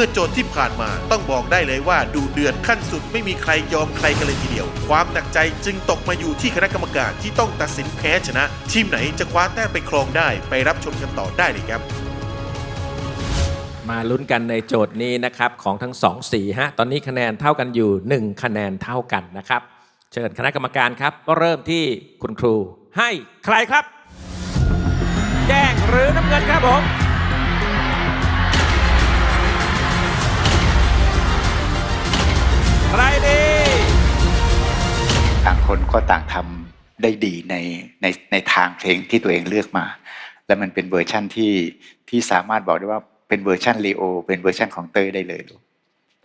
มื่อโจทย์ที่ผ่านมาต้องบอกได้เลยว่าดูเดือดขั้นสุดไม่มีใครยอมใครกันเลยทีเดียว ความหนักใจจึงตกมาอยู่ที่คณะกรรมการที่ต้องตัดสินแพ้ชนะ ทีมไหนจะคว้าแต้มไปครองได้ไปรับชมกันต่อได้เลยครับมาลุ้นกันในโจทย์นี้นะครับของทั้งสองสีฮะตอนนี้คะแนนเท่ากันอยู่ 1 คะแนนเท่ากันนะครับ เชิญคณะกรรมการครับก็เริ่มที่คุณครูให้ใครครับ แดงหรือน้ำเงินครับผม รดีต่างคนก็ต่างทำได้ดีในในในทางเพลงที่ตัวเองเลือกมา และมันเป็นเวอร์ชั่นที่ที่สามารถบอกได้ว่าเป็นเวอร์ชันลีโอเป็นเวอร์ชันของเต้ยได้เลย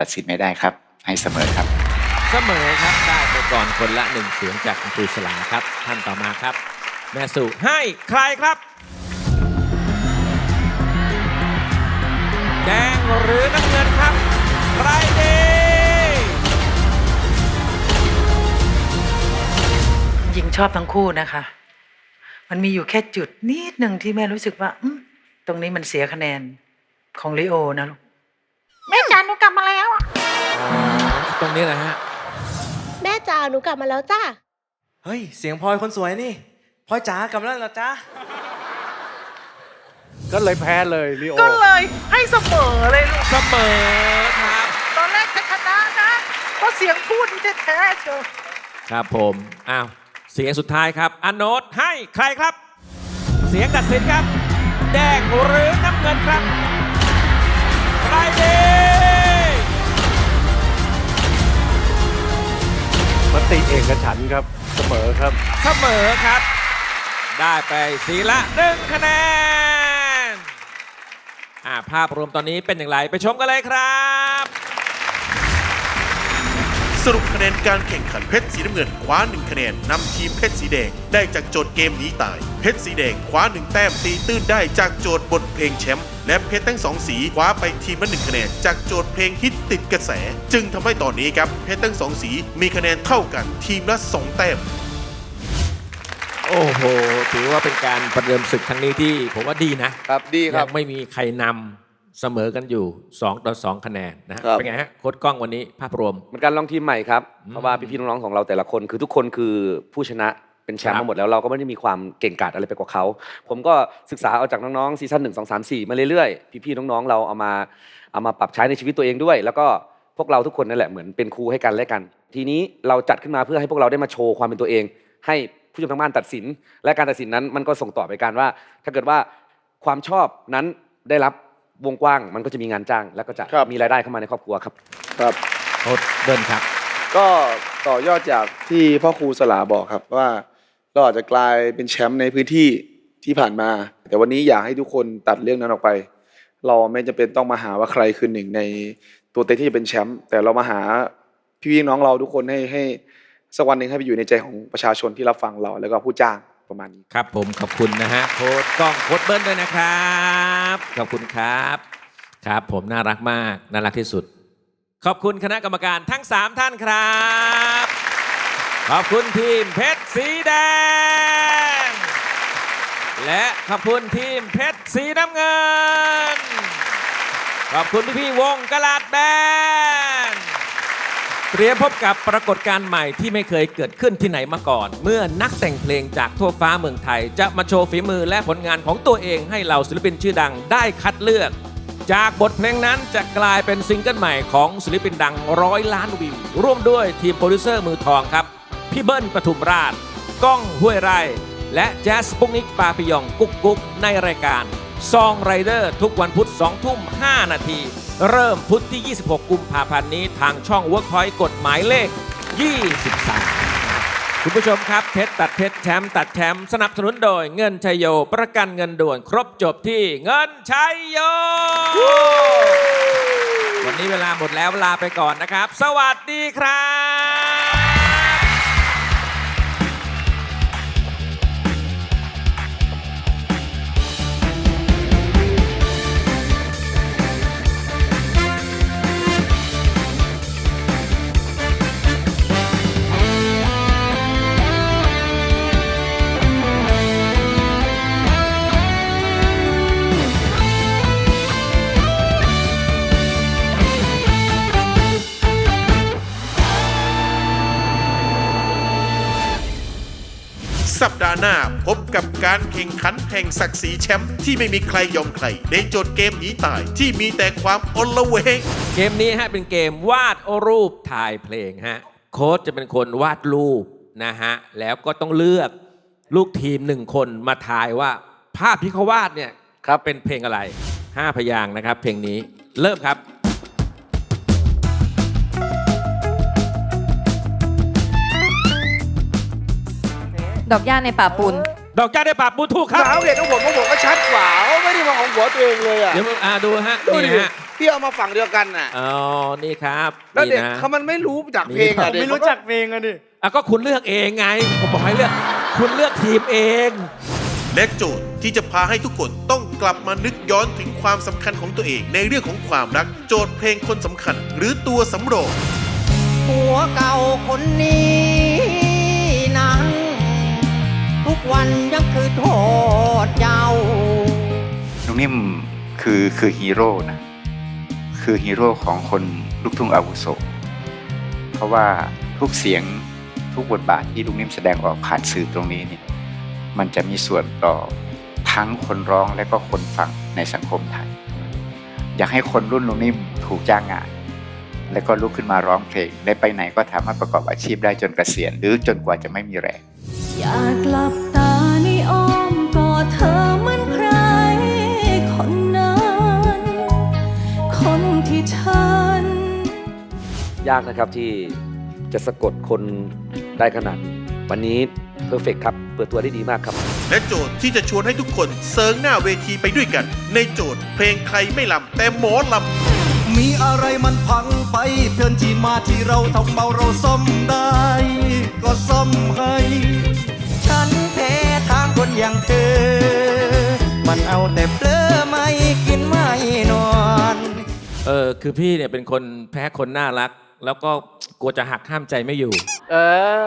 ตัดสินไม่ได้ครับ ให้เสมอครับ เสมอครับได้ไปก่อนคนละหนึ่งเสียงจากคุณครูฉลาครับ ท่านต่อมาครับ แม่สุให้ใครครับ แดงหรือน้ำเงินครับ ใครดี หญิงชอบทั้งคู่นะคะ มันมีอยู่แค่จุดนิดหนึ่งที่แม่รู้สึกว่าอืมตรงนี้มันเสียคะแนนของลิโอนะลูกแม่จ๋าหนูกลับมาแล้วอะอ๋อตรงนี้นะฮะ แม่จ๋าหนูกลับมาแล้วจ้าเฮ้ย เสียงพลอยคนสวยนี่พลอยจ๋ากลับมาแล้วเหรอจ๊ะก็เลยแพ้เลยลิโอก็เลยให้เสมอเลยลูก เสมอครับ ตอนแรกจะชนะนะเพราะเสียงพูดนี่แท้ๆเชียวครับผม อ้าว เสียงสุดท้ายครับอนโนตให้ใครครับ เสียงตัดสินครับ แดงหรือน้ำเงินครับใครดีมติเอกฉันท์ครับเสมอครับ เสมอครับ ได้ไปสีละหนึ่งคะแนนอ่าภาพรวมตอนนี้เป็นอย่างไรไปชมกันเลยครับ สรุปคะแนนการแข่งขันเพชรสีน้ำเงินคว้า 1 คะแนนนำทีมเพชรสีแดงได้จากโจทย์เกมหนี้ตาย เพชรสีแดงคว้า 1 แต้มตีตื้นได้จากโจทย์บทเพลงแชมป์และเพชรทั้งสองสีคว้าไปทีมละ1คะแนนจากโจทย์เพลงฮิตติดกระแส จึงทำให้ตอนนี้ครับเพชรทั้งสองสีมีคะแนนเท่ากันทีมละ2แต้มโอ้โห ถือว่าเป็นการประเดิมศึกครั้งนี้ที่ผมว่าดีนะครับดีครัยับงไม่มีใครนำ เสมอกันอยู่ 2 ต่อ 2 คะแนนนะฮะครับ เป็นไงฮะโค้ดกล้องวันนี้ภาพรวมมันการลองทีมใหม่ครับ อืมเพราะว่าพี่ๆน้องๆของเราแต่ละคนคือทุกคนคือผู้ชนะเป็นแชมป์ครับมาหมดแล้วเราก็ไม่ได้มีความเก่งกาจอะไรไปกว่าเขา ผมก็ศึกษาเอาจากน้องๆซีซั่นหนึ่งสองสามสี่มาเรื่อยๆ พี่ๆน้องๆเราเอามาเอามาปรับใช้ในชีวิตตัวเองด้วย แล้วก็พวกเราทุกคนนั่นแหละเหมือนเป็นครูให้กันและกัน ทีนี้เราจัดขึ้นมาเพื่อให้พวกเราได้มาโชว์ความเป็นตัวเอง ให้ผู้ชมทางบ้านตัดสิน และการตัดสินนั้นมันก็ส่งต่อไปการว่า ถ้าเกิดว่าความชอบนั้นได้รับ วงกว้างมันก็จะมีงานจ้าง แล้วก็จะครับ มีรายได้เข้ามาในครอบครัวครับ ครับ โค้ดเดินครับ ก็ต่อยอดจากที่พ่อครูสลาบอกครับว่าเราอาจจะกลายเป็นแชมป์ในพื้นที่ที่ผ่านมา แต่วันนี้อยากให้ทุกคนตัดเรื่องนั้นออกไป เราไม่จำเป็นต้องมาหาว่าใครคือหนึ่งในตัวเต็งที่จะเป็นแชมป์แต่เรามาหาพี่ๆน้องเราทุกคนให้ให้สักวันหนึ่งให้ไปอยู่ในใจของประชาชนที่รับฟังเราแล้วก็ผู้จ้าง ประมาณนี้ครับ ผมขอบคุณนะฮะโค้ดกล้องโค้ดเบิ้ลด้วยนะครับ ขอบคุณครับครับ ผมน่ารักมากน่ารักที่สุด ขอบคุณคณะกรรมการทั้ง 3 ท่านครับ ขอบคุณทีมเพชรสีแดง และขอบคุณทีมเพชรสีน้ำเงิน ขอบคุณพี่ๆวงกลาดแบน เตรียมพบกับปรากฏการณ์ใหม่ที่ไม่เคยเกิดขึ้นที่ไหนมาก่อน เมื่อนักแต่งเพลงจากทั่วฟ้าเมืองไทย จะมาโชว์ฝีมือและผลงานของตัวเองให้เหล่าศิลปินชื่อดังได้คัดเลือก จากบทเพลงนั้นจะกลายเป็นซิงเกิลใหม่ของศิลปินดังร้อยล้านวิว ร่วมด้วยทีมโปรดิวเซอร์มือทองครับ พี่เบิ้ลปทุมราชก้องห้วยไร่ และแจ๊สปุกนิกปาปิยองกุ๊กกุ๊กในรายการซองไรเดอร์ทุกวันพุธ2ทุ่ม5นาที เริ่มพุธที่ 26 กุมภาพันธ์นี้ทางช่อง Workpoint กฎหมายเลข 23 คุณผู้ชมครับเพชรตัดเพชรแชมป์ตัดแชมป์สนับสนุนโดยเงินชัยโย ประกันเงินด่วนครบจบที่เงินชัยโย วันนี้เวลาหมดแล้วลาไปก่อนนะครับ สวัสดีครับ สัปดาห์หน้า พบกับการแข่งขันแห่งศักดิ์ศรีแชมป์ที่ไม่มีใครยอมใคร ในโจทย์เกมหนีตายที่มีแต่ความอลเวงเกมนี้ฮะเป็นเกมวาดรูปถ่ายเพลงฮะโค้ชจะเป็นคนวาดรูปนะฮะแล้วก็ต้องเลือกลูกทีมหนึ่งคนมาทายว่า ภาพที่เขาวาดเนี่ยครับเป็นเพลงอะไร 5 พยางค์นะครับ เพลงนี้เริ่มครับ ดอกหญ้าในป่าปูน ดอกจ้าได้ปราบปูถูกครับสาวเด็กของผมของผมก็ชัดกว่าเขาไม่ได้มาของหัวตัวเองเลยอะเดี๋ยวอ่าดูฮะ ดูดินี่ฮะพี่เอามาฝั่งเดียวกันน่ะ อ๋อนี่ครับแล้วเด็นี่กนะเขามันไม่รู้จากเพลงอะนี่เด็กไม่รู้จักเพลงอะดิ อะก็คุณเลือกเองไง ผมบอกให้เลือก คุณเลือกทีมเอง และโจทย์ที่จะพาให้ทุกคนต้องกลับมานึกย้อนถึงความสำคัญของตัวเอง ในเรื่องของความรัก โจทย์เพลงคนสำคัญ หรือตัวสำรอง ผัวเก่าคนนี้นั้น งนิ่มคือคือฮีโร่นะคือฮีโร่ของคนลูกทุ่งอาวุโสเพราะว่าทุกเสียงทุกบทบาทที่ลุงนิ่มแสดงออกผ่านสื่อตรงนี้เนี่ยมันจะมีส่วนต่อทั้งคนร้องและก็คนฟังในสังคมไทย อยากให้คนรุ่นลุงนิ่มถูกจ้างงาน แล้วก็ลุกขึ้นมาร้องเพลงได้ไปไหนก็สามารถประกอบอาชีพได้จนเกษียณหรือจนกว่าจะไม่มีแรงอยากหลับตาในอ้อมกอดเธอ ยากนะครับที่จะสะกดคนได้ขนาดนี้วันนี้เพอร์เฟกครับ เปิดตัวได้ดีมากครับ และโจทย์ที่จะชวนให้ทุกคนเซิงหน้าเวทีไปด้วยกัน ในโจทย์เพลงใครไม่ลำแต่หมอลำมีอะไรมันพังไป เพื่อนที่มาที่เราทำเบาเราซ่อมได้ ก็ซ่อมให้ ฉันแพ้ทางคนอย่างเธอ มันเอาแต่เปลือไม่กินไม่นอน เออคือพี่เนี่ยเป็นคนแพ้คนน่ารัก แล้วก็กลัวจะหักห้ามใจไม่อยู่ เอ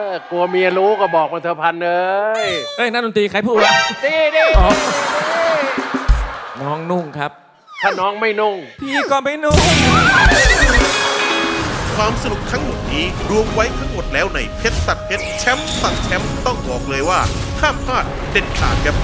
อ กลัวเมียรู้ก็บอกมาเธอะพันเอ้ยเอ้ยนักดนตรีใครพูดวะนี่นี่อ๋อน้องนุ่งครับ ถ้าน้องไม่นุ่ง พี่ก็ไม่นุ่ง ความสนุกทั้งหมดนี้รวมไว้ทั้งหมดแล้วในเพชรตัดเพชรแชมป์ตัดแชมป์ต้องบอกเลยว่าห้ามพลาดเด็ดขาดครับ